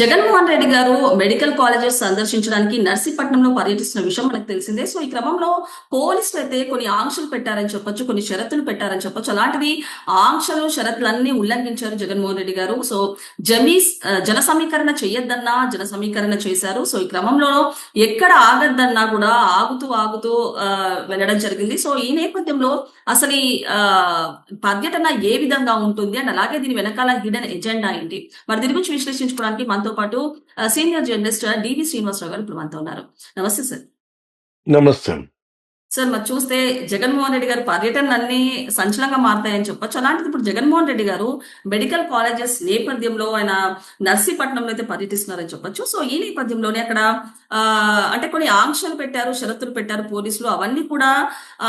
జగన్మోహన్ రెడ్డి గారు medical colleges సందర్శించడానికి నర్సీపట్నంలో పర్యటిస్తున్న విషయం మనకు తెలిసిందే. సో ఈ క్రమంలో పోలీసులు అయితే కొన్ని ఆంక్షలు పెట్టారని చెప్పొచ్చు కొన్ని షరతులు పెట్టారని చెప్పొచ్చు. అలాంటివి ఆంక్షలు షరతులన్నీ ఉల్లంఘించారు జగన్మోహన్ రెడ్డి గారు. సో జమీస్ జన సమీకరణ చేయొద్దన్నా జన సమీకరణ చేశారు. సో ఈ క్రమంలో ఎక్కడ ఆగద్దన్నా కూడా ఆగుతూ ఆగుతూ వెళ్ళడం జరిగింది. సో ఈ నేపథ్యంలో అసలు ఈ పర్యటన ఏ విధంగా ఉంటుంది? అండ్ అలాగే దీని వెనకాల హిడెన్ ఎజెండా ఏంటి? మరి దీని గురించి విశ్లేషించుకోవడానికి మనతో పాటు సీనియర్ జర్నలిస్ట్ డివి శ్రీనివాసరావు గారు ఇప్పుడు మనతో ఉన్నారు. నమస్తే సార్. నమస్తే. సార్ మరి చూస్తే జగన్మోహన్ రెడ్డి గారు పర్యటనలు అన్ని సంచలనంగా మారుతాయని చెప్పొచ్చు. అలాంటిది ఇప్పుడు జగన్మోహన్ రెడ్డి గారు మెడికల్ కాలేజెస్ నేపథ్యంలో ఆయన నర్సీపట్నంలో అయితే పర్యటిస్తున్నారని చెప్పొచ్చు. సో ఈ నేపథ్యంలోనే అక్కడ ఆ, అంటే కొన్ని ఆంక్షలు పెట్టారు షరతులు పెట్టారు పోలీసులు. అవన్నీ కూడా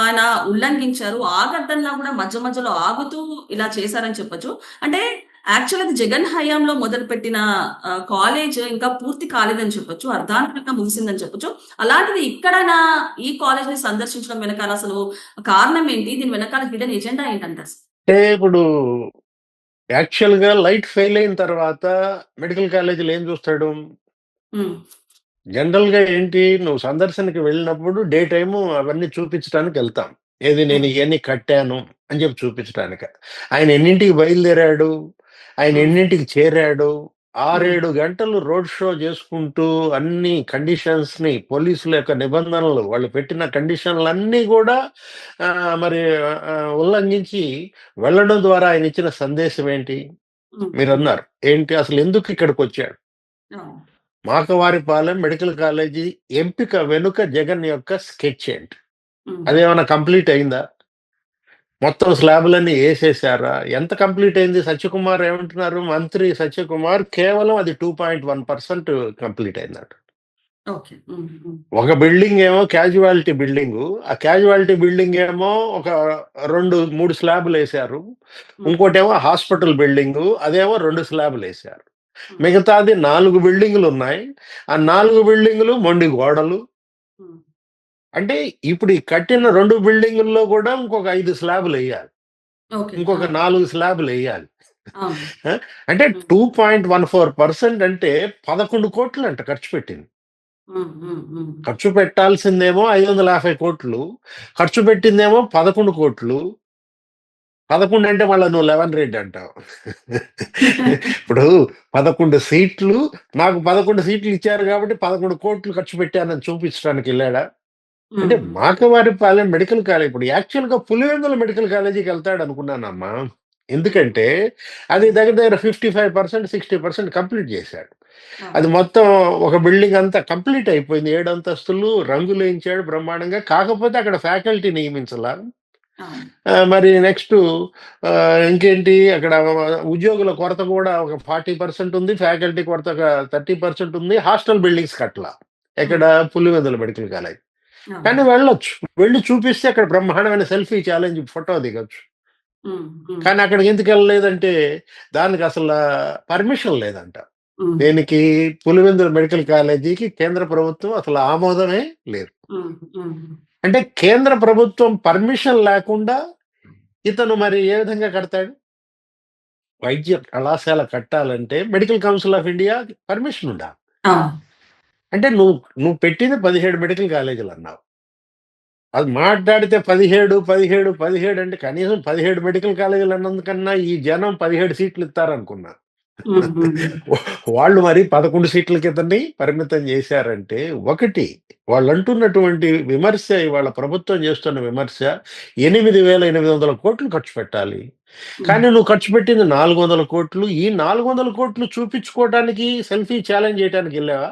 ఆయన ఉల్లంఘించారు. ఆగద్దన్నా కూడా మధ్య మధ్యలో ఆగుతూ ఇలా చేశారని చెప్పొచ్చు. అంటే యాక్చువల్ అది జగన్ హయాంలో మొదలుపెట్టిన కాలేజ్ ఇంకా పూర్తి కాలేదని చెప్పొచ్చు అర్ధాంతరంగా ముగిసిందని చెప్పొచ్చు. అలాంటిది ఇక్కడైనా ఈ కాలేజ్ని సందర్శించడం వెనకాల అసలు కారణం ఏంటి? దీని వెనకాల హిడెన్ ఎజెండా ఏంటంటారు? అంటే ఇప్పుడు యాక్చువల్గా లైట్ ఫెయిల్ అయిన తర్వాత మెడికల్ కాలేజీలో ఏం చూస్తాడు? జనరల్గా ఏంటి? నువ్వు సందర్శనకి వెళ్ళినప్పుడు డే టైము అవన్నీ చూపించడానికి వెళ్తాం. ఏది నేను ఇవన్నీ కట్టాను అని చెప్పి చూపించడానికి ఆయన ఎన్నింటికి బయలుదేరాడు? ఆయన ఎన్నింటికి చేరాడు? ఆరేడు గంటలు రోడ్ షో చేసుకుంటూ అన్ని కండిషన్స్ని పోలీసుల యొక్క నిబంధనలు వాళ్ళు పెట్టిన కండిషన్లు అన్నీ కూడా మరి ఉల్లంఘించి వెళ్ళడం ద్వారా ఆయన ఇచ్చిన సందేశం ఏంటి? మీరు అన్నారు ఏంటి? అసలు ఎందుకు ఇక్కడికి వచ్చాడు? మాకవారిపాలెం మెడికల్ కాలేజీ ఎంపిక వెనుక జగన్ యొక్క స్కెచ్ ఏంటి? ఉమ్, అదేమైనా కంప్లీట్ అయిందా? మొత్తం స్లాబులన్నీ వేసేసారా? ఎంత కంప్లీట్ అయింది? సత్యకుమార్ ఏమంటున్నారు? మంత్రి సత్యకుమార్ కేవలం అది two point one percent complete అయిందట. ఒక బిల్డింగ్ ఏమో క్యాజువాలిటీ బిల్డింగ్. ఆ క్యాజువాలిటీ బిల్డింగ్ ఏమో ఒక రెండు మూడు స్లాబులు వేశారు. ఇంకోటేమో హాస్పిటల్ బిల్డింగ్. అదేమో రెండు స్లాబులు వేశారు. మిగతాది నాలుగు బిల్డింగులు ఉన్నాయి. ఆ నాలుగు బిల్డింగులు మొండి గోడలు. అంటే ఇప్పుడు ఈ కట్టిన రెండు బిల్డింగుల్లో కూడా ఇంకొక ఐదు స్లాబులు వేయాలి. ఇంకొక నాలుగు స్లాబులు వేయాలి. అంటే two point one four percent అంటే పదకొండు కోట్లు అంట ఖర్చు పెట్టింది. ఖర్చు పెట్టాల్సిందేమో ఐదు వందల యాభై కోట్లు ఖర్చు పెట్టిందేమో పదకొండు కోట్లు. పదకొండు అంటే మళ్ళీ నువ్వు లెవెన్ రేట్ అంటావు. ఇప్పుడు పదకొండు సీట్లు నాకు పదకొండు సీట్లు ఇచ్చారు కాబట్టి పదకొండు కోట్లు ఖర్చు పెట్టానని చూపించడానికి వెళ్ళాడా? అంటే మాకవారిపాలెం మెడికల్ కాలేజ్ ఇప్పుడు యాక్చువల్గా పులివెందుల మెడికల్ కాలేజీకి వెళ్తాడు అనుకున్నానమ్మా ఎందుకంటే అది దగ్గర దగ్గర fifty five percent sixty percent complete చేశాడు. అది మొత్తం ఒక బిల్డింగ్ అంతా కంప్లీట్ అయిపోయింది. ఏడు అంతస్తులు రంగులు వేయించాడు బ్రహ్మాండంగా. కాకపోతే అక్కడ ఫ్యాకల్టీ నియమించాల. మరి నెక్స్ట్ ఇంకేంటి? అక్కడ ఉద్యోగుల కొరత కూడా ఒక ఫార్టీ పర్సెంట్ ఉంది ఫ్యాకల్టీ కొరత ఒక థర్టీ పర్సెంట్ ఉంది. హాస్టల్ బిల్డింగ్స్ కట్ల ఎక్కడ? Pulivendula medical college. కానీ వెళ్ళొచ్చు. వెళ్ళి చూపిస్తే అక్కడ బ్రహ్మాండమైన సెల్ఫీ ఛాలెంజ్ ఫోటో దిగొచ్చు. కానీ అక్కడికి ఎందుకు వెళ్ళలేదంటే దానికి అసలు పర్మిషన్ లేదంట. దేనికి? పులివెందుల మెడికల్ కాలేజీకి కేంద్ర ప్రభుత్వం అసలు ఆమోదమే లేదు. అంటే కేంద్ర ప్రభుత్వం పర్మిషన్ లేకుండా ఇతను మరి ఏ విధంగా కడతాడు? వైద్య కళాశాల కట్టాలంటే medical council of India permission ఉండాలి. అంటే నువ్వు నువ్వు పెట్టింది పదిహేడు మెడికల్ కాలేజీలు అన్నావు. అది మాట్లాడితే పదిహేడు పదిహేడు పదిహేడు అంటే కనీసం పదిహేడు మెడికల్ కాలేజీలు అన్నందుకన్నా ఈ జనం పదిహేడు సీట్లు ఇస్తారనుకున్నా. వాళ్ళు మరి పదకొండు సీట్ల కిందని పరిమితం చేశారంటే ఒకటి వాళ్ళు అంటున్నటువంటి విమర్శ ఇవాళ ప్రభుత్వం చేస్తున్న విమర్శ ఎనిమిది వేల ఎనిమిది వందల కోట్లు ఖర్చు పెట్టాలి. కానీ నువ్వు ఖర్చు పెట్టింది నాలుగు వందల కోట్లు. ఈ నాలుగు వందల కోట్లు చూపించుకోవడానికి సెల్ఫీ ఛాలెంజ్ చేయడానికి వెళ్ళావా?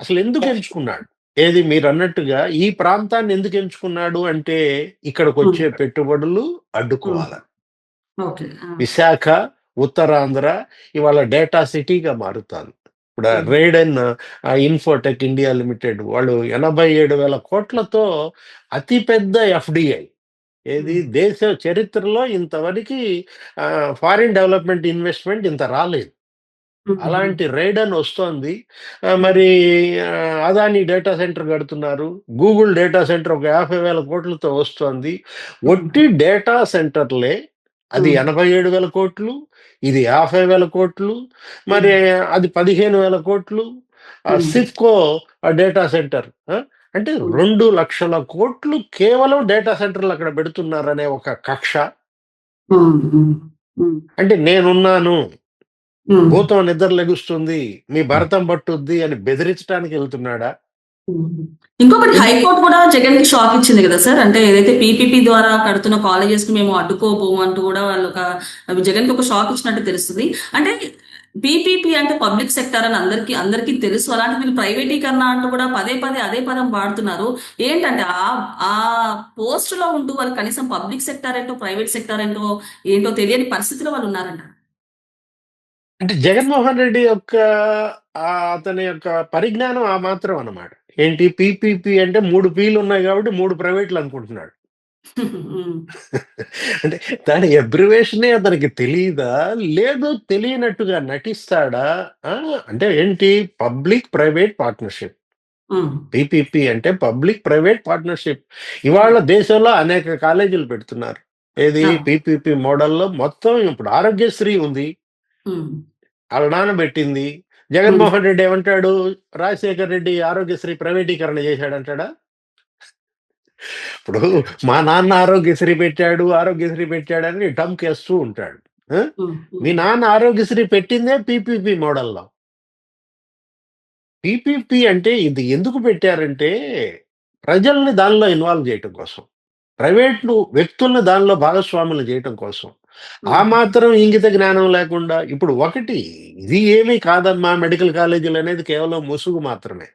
అసలు ఎందుకు ఎంచుకున్నాడు? ఏది మీరు అన్నట్టుగా ఈ ప్రాంతాన్ని ఎందుకు ఎంచుకున్నాడు అంటే ఇక్కడికి వచ్చే పెట్టుబడులు అడ్డుకోవాలి ఓకే. ఆ, విశాఖ ఉత్తరాంధ్ర ఇవాళ డేటా సిటీగా మారుతాను ఇప్పుడు Hmm. Raiden Infotech India limited వాళ్ళు ఎనభై ఏడు వేల కోట్లతో అతిపెద్ద ఎఫ్డిఐ. ఏది. దేశ చరిత్రలో ఇంతవరకు ఫారిన్ డెవలప్మెంట్ ఇన్వెస్ట్మెంట్ ఇంత రాలేదు. అలాంటి రైడన్ వస్తోంది. ఆ, మరి ఆ, అదాని డేటా సెంటర్ కడుతున్నారు. గూగుల్ డేటా సెంటర్ ఒక యాభై వేల కోట్లతో వస్తోంది. ఒట్టి డేటా సెంటర్లే అది. ఎనభై ఏడు వేల కోట్లు ఇది యాభై వేల కోట్లు మరి అది పదిహేను వేల కోట్లు. ఆ. సిఫ్కో డేటా సెంటర్ ఆ? అంటే. రెండు లక్షల కోట్లు కేవలం డేటా సెంటర్లు అక్కడ పెడుతున్నారనే ఒక కక్ష. అంటే నేనున్నాను. భూతం నిద్ర లెగుస్తుంది మీ భరతం పట్టుద్ది అని బెదిరించడానికి వెళ్తున్నాడా. ఇంకొకటి హైకోర్టు కూడా జగన్కి షాక్ ఇచ్చింది కదా సార్? అంటే ఏదైతే పీపీపీ ద్వారా కడుతున్న కాలేజెస్కి మేము అడ్డుకోబోము అంటూ కూడా వాళ్ళు ఒక జగన్కి ఒక షాక్ ఇచ్చినట్టు తెలుస్తుంది. అంటే పీపీపీ అంటే పబ్లిక్ సెక్టర్ అని అందరికి అందరికీ తెలుసు. అలాంటి వీళ్ళు ప్రైవేటీకరణ అంటూ కూడా పదే పదే అదే పదం వాడుతున్నారు. ఏంటంటే ఆ ఆ పోస్ట్లో ఉంటూ వాళ్ళు కనీసం పబ్లిక్ సెక్టర్ ఏంటో ప్రైవేట్ సెక్టర్ ఏంటో ఏంటో తెలియని పరిస్థితిలో వాళ్ళు ఉన్నారంట అంటే జగన్మోహన్ రెడ్డి యొక్క అతని యొక్క పరిజ్ఞానం ఆ మాత్రం అన్నమాట. ఏంటి? పీపీపీ అంటే మూడు పీలు ఉన్నాయి కాబట్టి మూడు ప్రైవేట్లు అనుకుంటున్నాడు. అంటే దాని అబ్రివేషనే అతనికి తెలియదా లేదు తెలియనట్టుగా నటిస్తాడా? ఆ, అంటే ఏంటి? Public private partnership. పీపీపీ అంటే పబ్లిక్ ప్రైవేట్ పార్ట్నర్షిప్. ఇవాళ దేశంలో అనేక కాలేజీలు పెడుతున్నారు. ఏది. పీపీపీ మోడల్లో మొత్తం ఇప్పుడు ఆరోగ్యశ్రీ ఉంది. నాన్న పెట్టింది. జగన్మోహన్ రెడ్డి ఏమంటాడు? రాజశేఖర్ రెడ్డి ఆరోగ్యశ్రీ ప్రైవేటీకరణ చేశాడంటాడా? ఇప్పుడు మా నాన్న ఆరోగ్యశ్రీ పెట్టాడు ఆరోగ్యశ్రీ పెట్టాడని టమ్కేస్తూ ఉంటాడు. ఆ? ఉమ్, మీ నాన్న ఆరోగ్యశ్రీ పెట్టిందే పీపీపీ మోడల్లో. పీపీపీ అంటే ఇది ఎందుకు పెట్టారంటే ప్రజల్ని దానిలో ఇన్వాల్వ్ చేయటం కోసం. ప్రైవేట్లు వ్యక్తుల్ని దానిలో భాగస్వాములు చేయటం కోసం. ఆ మాత్రం ఇంగిత జ్ఞానం లేకుండా ఇప్పుడు ఒకటి ఇది ఏమీ కాదమ్మా మెడికల్ కాలేజీలు అనేది కేవలం ముసుగు మాత్రమే.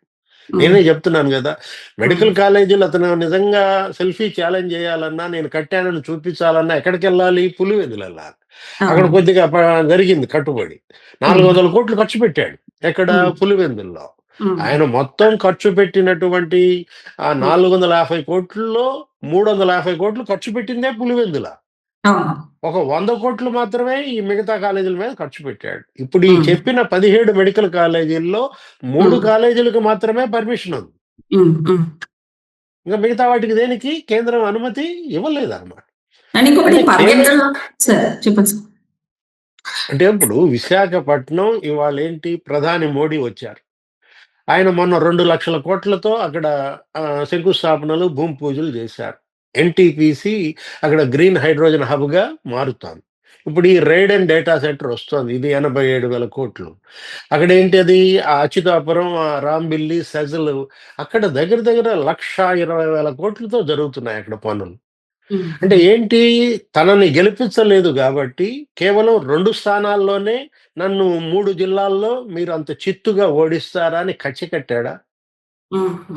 నేనే చెప్తున్నాను కదా మెడికల్ కాలేజీలు అతను నిజంగా సెల్ఫీ ఛాలెంజ్ చేయాలన్నా నేను కట్టానని చూపించాలన్నా ఎక్కడికి వెళ్ళాలి పులివెందులు వెళ్ళాలి అక్కడ కొద్దిగా జరిగింది కట్టుబడి. నాలుగు వందల కోట్లు ఖర్చు పెట్టాడు ఎక్కడ. పులివెందుల్లో. ఆయన మొత్తం ఖర్చు పెట్టినటువంటి ఆ నాలుగు వందల యాభై కోట్లలో మూడు వందల యాభై కోట్లు ఖర్చు పెట్టిందే పులివెందుల. అవును. ఒక వంద కోట్లు మాత్రమే ఈ మిగతా కాలేజీల మీద ఖర్చు పెట్టాడు. ఇప్పుడు ఈ. చెప్పిన పదిహేడు మెడికల్ కాలేజీల్లో మూడు. కాలేజీలకు మాత్రమే పర్మిషన్ ఉంది. ఇంకా మిగతా వాటికి దేనికి? కేంద్రం అనుమతి ఇవ్వలేదు అనమాట అంటే ఇప్పుడు విశాఖపట్నం ఇవాళ ఏంటి? ప్రధాని మోడీ వచ్చారు. ఆయన మొన్న రెండు లక్షల కోట్లతో అక్కడ శంకుస్థాపనలు భూమి పూజలు చేశారు. ఎన్టీపీసీ అక్కడ గ్రీన్ హైడ్రోజన్ హబ్గా మారుతోంది ఇప్పుడు ఈ రైడ్ అండ్ డేటా సెంటర్ వస్తుంది. ఇది ఎనభై ఏడు వేల కోట్లు. అక్కడ ఏంటి అది ఆ అచ్యుతాపురం ఆ రాంబిల్లి సెజలు అక్కడ దగ్గర దగ్గర లక్ష ఇరవై వేల కోట్లతో జరుగుతున్నాయి అక్కడ పనులు. అంటే ఏంటి? తనని గెలిపించలేదు కాబట్టి కేవలం రెండు స్థానాల్లోనే నన్ను మూడు జిల్లాల్లో మీరు అంత చిత్తుగా ఓడిస్తారా అని కచ్చి కట్టాడా?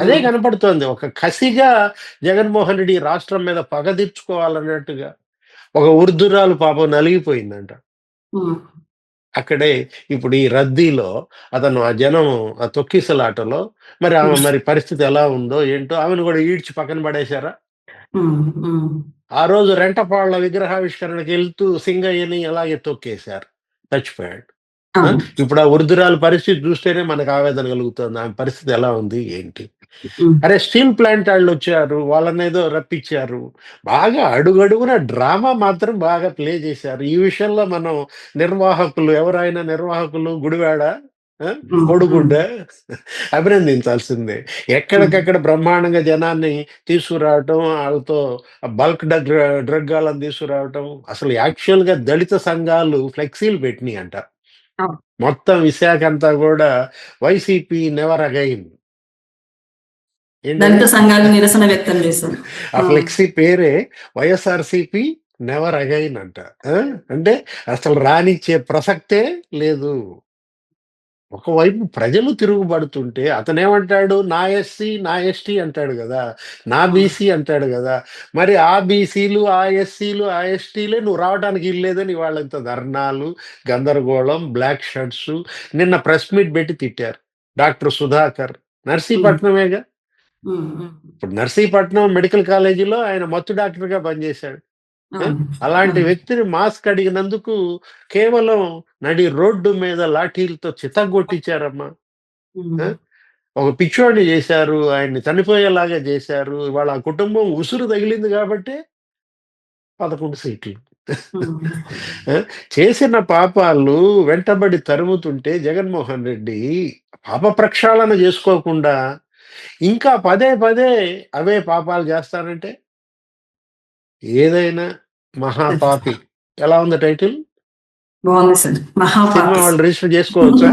అదే కనపడుతోంది. ఒక కసిగా జగన్మోహన్ రెడ్డి రాష్ట్రం మీద పగ తీర్చుకోవాలన్నట్టుగా ఒక ఉర్దురాలు పాపం నలిగిపోయిందంట. అక్కడే ఇప్పుడు ఈ రద్దీలో అతను ఆ జనం ఆ తొక్కిసలాటలో మరి ఆమె మరి పరిస్థితి ఎలా ఉందో ఏంటో ఆమెను కూడా ఈడ్చి పక్కన పడేశారా? ఆ రోజు రెంటపాళ్ళ విగ్రహావిష్కరణకి వెళ్తూ సింగయ్యని అలాగే తొక్కేశారు. చచ్చిపోయాడు. ఇప్పుడు ఆ వృద్ధురాల పరిస్థితి చూస్తేనే మనకు ఆవేదన కలుగుతుంది. ఆమె పరిస్థితి ఎలా ఉంది? ఏంటి? అరే స్టీల్ ప్లాంట్ వాళ్ళు వచ్చారు. వాళ్ళని ఏదో రప్పించారు. బాగా అడుగడుగున డ్రామా మాత్రం బాగా ప్లే చేశారు. ఈ విషయంలో మనం నిర్వాహకులు ఎవరైనా నిర్వాహకులు గుడివాడ కోడిగుడ్డ అభినందించాల్సిందే. ఎక్కడికక్కడ బ్రహ్మాండంగా జనాన్ని తీసుకురావటం వాళ్ళతో బల్క్ డ్రగ్ డ్రగ్ వాళ్ళని తీసుకురావటం అసలు యాక్చువల్గా దళిత సంఘాలు ఫ్లెక్సీలు పెట్టినాయి అంట అవును. మొత్తం విశాఖ అంతా కూడా వైసీపీ నెవర్ అగైన్ దళిత సంఘాలు నిరసన వ్యక్తం చేశారు. ఆ ఫ్లెక్సీ పేరే వైఎస్ఆర్సిపి నెవర్ అగైన్ అంట. ఆ? అంటే అసలు రానిచ్చే ప్రసక్తే లేదు. ఒకవైపు ప్రజలు తిరుగుబడుతుంటే అతనేమంటాడు? నా ఎస్సీ నా ఎస్టీ అంటాడు కదా. నా బీసీ అంటాడు కదా. మరి ఆ బీసీలు ఆ ఎస్సీలు ఆ ఎస్టీలే నువ్వు రావడానికి ఇల్లేదని వాళ్ళంత ధర్నాలు గందరగోళం బ్లాక్ షర్ట్స్ నిన్న ప్రెస్ మీట్ పెట్టి తిట్టారు. డాక్టర్ సుధాకర్. నర్సీపట్నమేగా? ఇప్పుడు నర్సీపట్నం మెడికల్ కాలేజీలో ఆయన మత్తు డాక్టర్గా పనిచేశాడు. అలాంటి వ్యక్తిని మాస్క్ అడిగినందుకు కేవలం నడి రోడ్డు మీద లాఠీలతో చితగొట్టించారమ్మా? ఒక పిచ్చోడిని చేశారు ఆయన్ని చనిపోయేలాగా చేశారు ఇవాళ ఆ కుటుంబం ఉసురు తగిలింది కాబట్టి పదకొండు సీట్లు. చేసిన పాపాలు వెంటబడి తరుముతుంటే జగన్మోహన్ రెడ్డి పాప ప్రక్షాళన చేసుకోకుండా ఇంకా పదే పదే అవే పాపాలు చేస్తానంటే ఏదైనా మహాపాపి. ఎలా ఉంది టైటిల్? బాగుంది సార్. సినిమా మహాపాపి వాళ్ళు రిజిస్టర్ చేసుకోవచ్చా?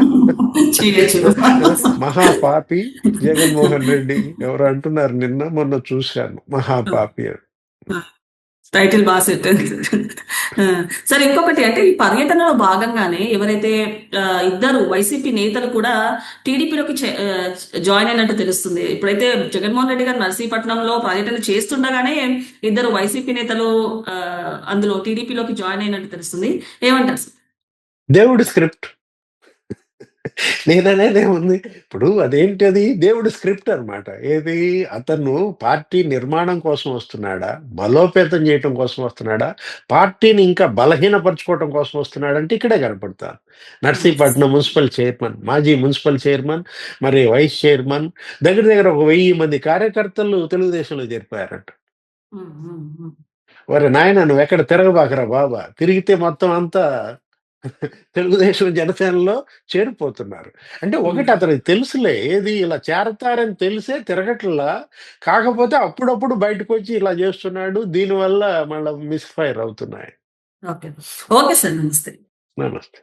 మహాపాపి జగన్మోహన్ రెడ్డి. ఎవరు అంటున్నారు? నిన్న మొన్న చూశాను. మహాపాపి అని. టైటిల్ బాగా సెట్ సరే ఇంకొకటి అంటే ఈ పర్యటనలో భాగంగానే ఎవరైతే ఇద్దరు వైసీపీ నేతలు కూడా టీడీపీలోకి జాయిన్ అయినట్టు తెలుస్తుంది. ఇప్పుడైతే జగన్మోహన్ రెడ్డి గారు నర్సీపట్నంలో పర్యటన చేస్తుండగానే ఇద్దరు వైసీపీ నేతలు ఆ, అందులో టీడీపీలోకి జాయిన్ అయినట్టు తెలుస్తుంది. ఏమంటారు దేవుడు స్క్రిప్ట్. నేననేది ఏముంది ఇప్పుడు అదేంటి అది దేవుడి స్క్రిప్ట్ అన్నమాట. ఏది? అతను పార్టీ నిర్మాణం కోసం వస్తున్నాడా? బలోపేతం చేయటం కోసం వస్తున్నాడా? పార్టీని ఇంకా బలహీనపరచుకోవటం కోసం వస్తున్నాడంటే ఇక్కడే కనపడతాను. నర్సీపట్నం మున్సిపల్ చైర్మన్ మాజీ మున్సిపల్ చైర్మన్ మరి వైస్ చైర్మన్ దగ్గర దగ్గర ఒక వెయ్యి మంది కార్యకర్తలు తెలుగుదేశంలో చేరిపోయారంట. మరి నాయన నువ్వు ఎక్కడ తిరగబాకరా బాబా? తిరిగితే మొత్తం అంతా తెలుగుదేశం జనసేనలో చేరిపోతున్నారు. అంటే ఒకటి అతనికి తెలుసులే ఏది ఇలా చేరతారని తెలిసే తిరగట్లా కాకపోతే అప్పుడప్పుడు బయటకు వచ్చి ఇలా చేస్తున్నాడు దీనివల్ల మళ్ళీ మిస్ఫైర్ అవుతున్నాయి. ఓకే. ఓకే సార్ నమస్తే. నమస్తే.